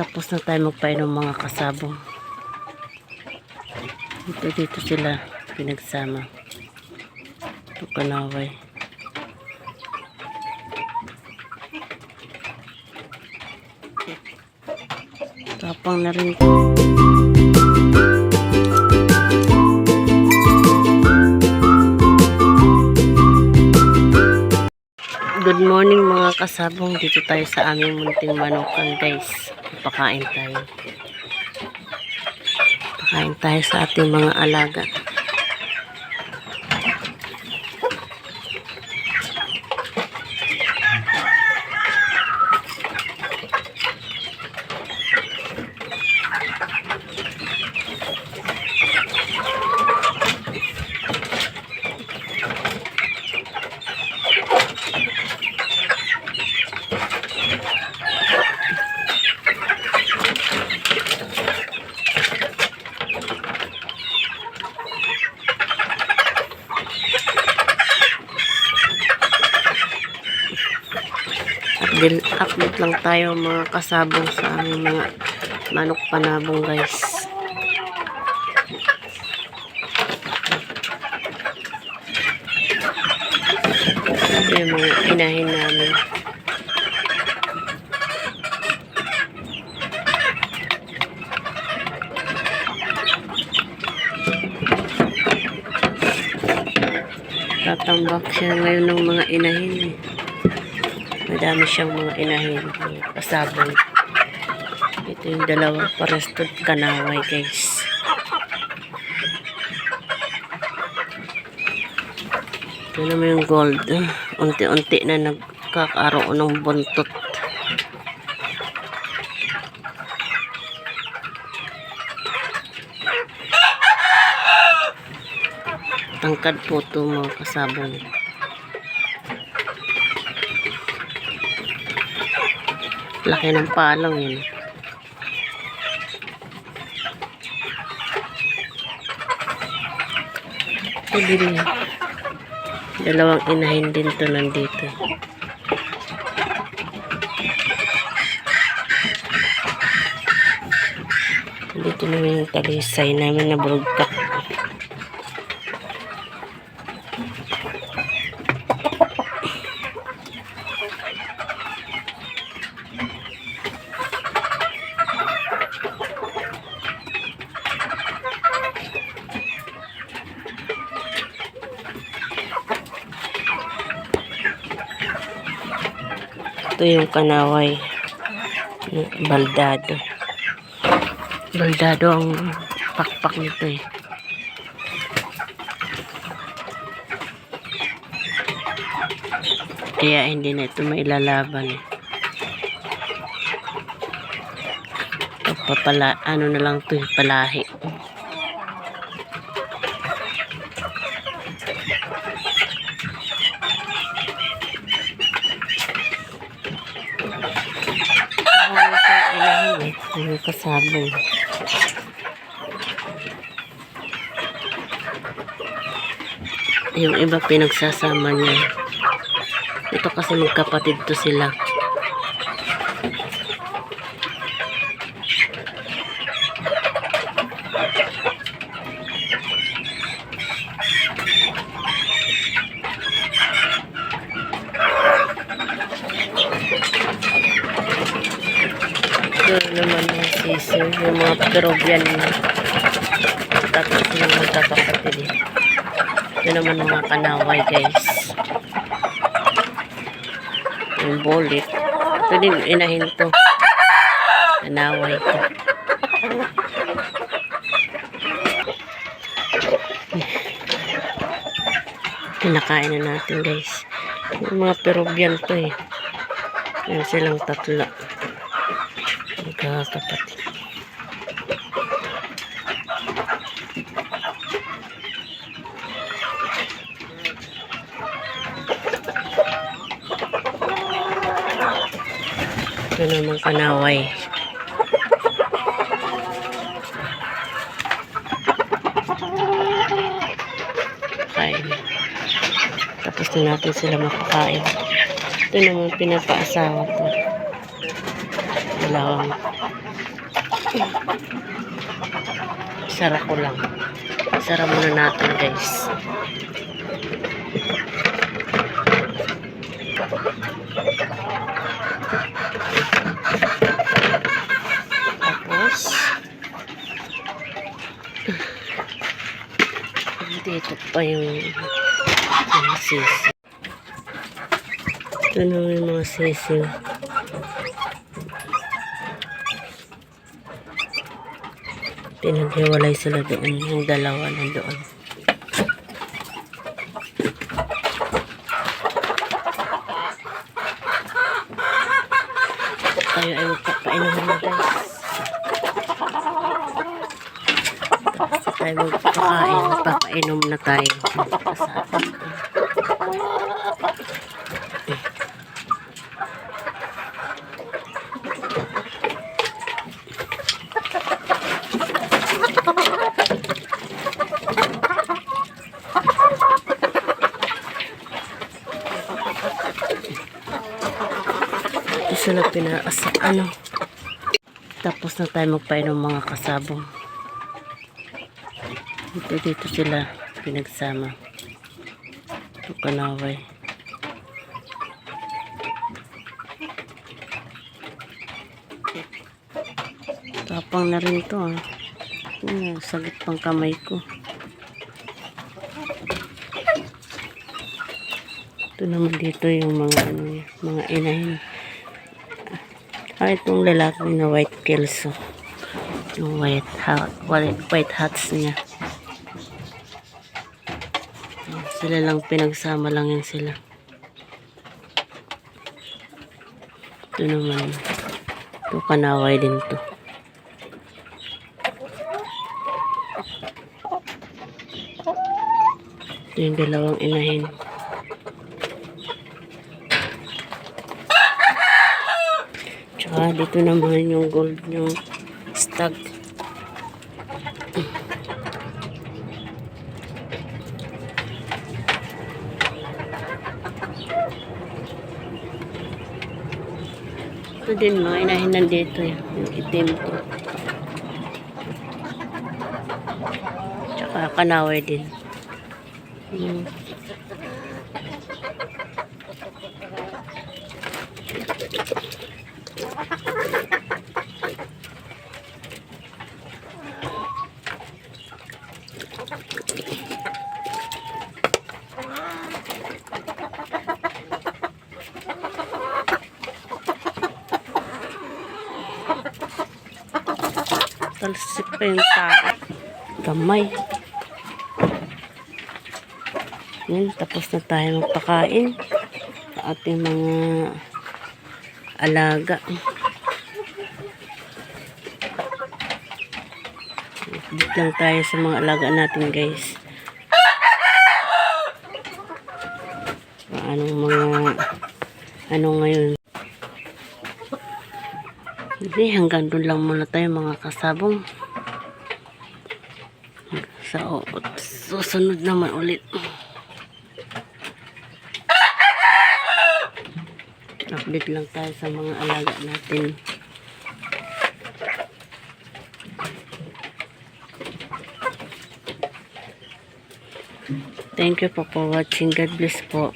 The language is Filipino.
Tapos na tayo magpainom mga kasabong. Dito dito sila pinagsama. Ito kanaway. Tapang na rin. Good morning mga kasabong. Dito tayo sa aming munting manukan guys. Pakain tayo. Pakain tayo sa ating mga alaga. Update, update lang tayo mga kasabong sa aming mga manok panabong guys. Ito yung mga inahin namin. Tatambak siya ngayon ng mga inahin eh. Madami siyang mga inahin, mga kasabong. Ito yung dalawa, parestod kanaway guys. Ito naman yung gold. Unti-unti na nagkakaroon ng buntot. Tangkad po ito mga kasabong. Laki ng palong yun. Pwede rin. Dalawang inahin din to nandito. Dito naman yung talisay namin na broadcast. Ito yung kanaway. Baldado. Baldado ang pakpak nito eh. Kaya hindi na ito mailalaban eh. Papala, ano na lang ito eh, palahi. Ano sa ilahin eh. Ano kasabong. Yung iba pinagsasama niya. Ito kasi magkapatid to sila. Ito naman yung mga Peruvian tapos yung magkakapatid. eh. Ito naman mga kanaway guys. Yung bolit. Ito din inahin to. Kanaway to. Kinakain na natin guys. Yung mga Peruvian to eh. Yan silang tatlo. Magkakapatid. Ito naman kanaway. Kain. Tapos na natin sila makakain. Ito naman pinapaasawa ko. Dalawang sara ko lang. Sara muna natin guys. Tapos dito pa yung mga sisi. Ito na yung mga sisi pinaghiwalay sila doon. Yung dalawa nandoon. Tayo ay magpapainuhan na guys. Tapos tayo magpapakain magpapainom na tayo. Kasama. Ito sila pinaasa, ano. Tapos na tayo magpainom mga kasabong. Dito, dito sila pinagsama. Ito kanaway. Tapang na rin to ah. Yan, sagit pang kamay ko. Ito naman dito yung mga ano, mga inahin. Ah, itong lalaki na white kelso. Yung white hat, white, white hats niya. Sila lang pinagsama lang yan sila. Ito naman. Ito kanaway din to. Ito yung dalawang inahin. Tsaka dito naman yung gold yung stag. Ito din mga inahin nandito. Yung itim to. Tsaka kanaway din. Hmm. Talsik pa yung tao. Gamay. Yan, tapos na tayo magpakain sa ating mga alaga. Dito lang tayo sa mga alaga natin guys. Anong mga ano ngayon. Hindi, hanggang doon lang muna tayo mga kasabong. Sa susunod naman ulit. Update lang tayo sa mga alaga natin. Thank you po for watching. God bless po.